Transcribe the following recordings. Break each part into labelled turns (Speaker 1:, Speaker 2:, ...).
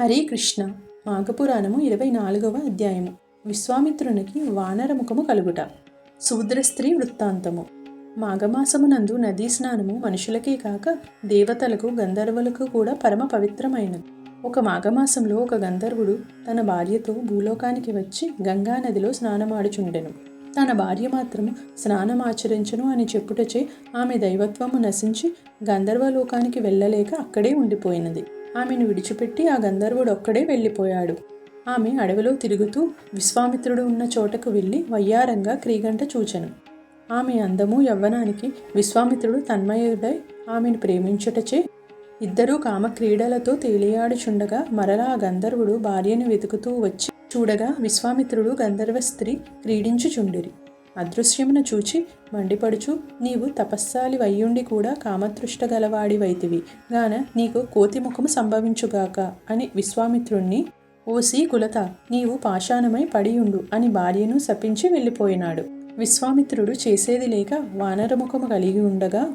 Speaker 1: హరే కృష్ణ. మాఘపురాణము ఇరవై నాలుగవ అధ్యాయము. విశ్వామిత్రునికి వానరముఖము కలుగుట. శూద్ర స్త్రీ వృత్తాంతము. మాఘమాసమునందు నదీ స్నానము మనుషులకే కాక దేవతలకు గంధర్వులకు కూడా పరమ పవిత్రమైనది. ఒక మాఘమాసంలో ఒక గంధర్వుడు తన భార్యతో భూలోకానికి వచ్చి గంగా నదిలో స్నానమాడుచుండెను. తన భార్య మాత్రము స్నానమాచరించను అని చెప్పుటచే ఆమె దైవత్వము నశించి గంధర్వలోకానికి వెళ్ళలేక అక్కడే ఉండిపోయినది. ఆమెను విడిచిపెట్టి ఆ గంధర్వుడు ఒక్కడే వెళ్ళిపోయాడు. ఆమె అడవిలో తిరుగుతూ విశ్వామిత్రుడు ఉన్న చోటకు వెళ్ళి వయ్యారంగా క్రీగంట చూచెను. ఆమె అందము యవ్వనానికి విశ్వామిత్రుడు తన్మయుడై ఆమెను ప్రేమించుటచే ఇద్దరూ కామక్రీడలతో తేలియాడుచుండగా మరలా ఆ గంధర్వుడు భార్యను వెతుకుతూ వచ్చి చూడగా విశ్వామిత్రుడు గంధర్వ స్త్రీ క్రీడించుచుండిరి. అదృశ్యమును చూచి మండిపడుచు నీవు తపస్సాలి వయ్యుండి కూడా కామతృష్ట గలవాడివైతివి గాన నీకు కోతిముఖము సంభవించుగాక అని విశ్వామిత్రుణ్ణి ఓసి కులత నీవు పాషాణమై పడియుండు అని భార్యను శపించి వెళ్ళిపోయినాడు. విశ్వామిత్రుడు చేసేది లేక వానరముఖము కలిగి ఉండగా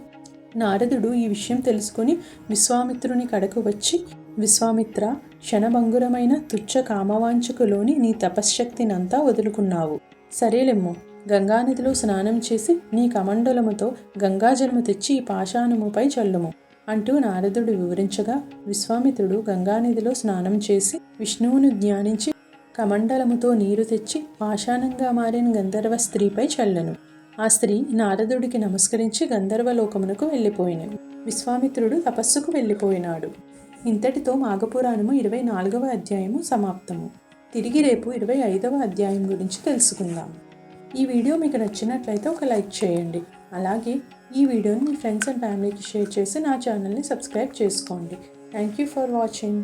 Speaker 1: నారదుడు ఈ విషయం తెలుసుకుని విశ్వామిత్రుని కడకు వచ్చి విశ్వామిత్ర క్షణభంగురమైన తుచ్చ కామవాంఛకులోని నీ తపశ్శక్తినంతా వదులుకున్నావు. సరేలెమ్ము గంగానదిలో స్నానం చేసి నీ కమండలముతో గంగాజలము తెచ్చి ఈ పాషాణముపై చల్లుము. అంటూ నారదుడు వివరించగా విశ్వామిత్రుడు గంగానదిలో స్నానం చేసి విష్ణువును ధ్యానించి కమండలముతో నీరు తెచ్చి పాషాణంగా మారిన గంధర్వ స్త్రీపై చల్లెను. ఆ స్త్రీ నారదుడికి నమస్కరించి గంధర్వలోకమునకు వెళ్ళిపోయినది విశ్వామిత్రుడు తపస్సుకు వెళ్ళిపోయినాడు. ఇంతటితో మాఘపురాణము ఇరవై నాలుగవ అధ్యాయము సమాప్తము. తిరిగి రేపు ఇరవై ఐదవ అధ్యాయం గురించి తెలుసుకుందాం. ఈ వీడియో మీకు నచ్చినట్లయితే ఒక లైక్ చేయండి. అలాగే ఈ వీడియోని మీ ఫ్రెండ్స్ అండ్ ఫ్యామిలీకి షేర్ చేసి నా ఛానల్ని సబ్స్క్రైబ్ చేసుకోండి. Thank you for watching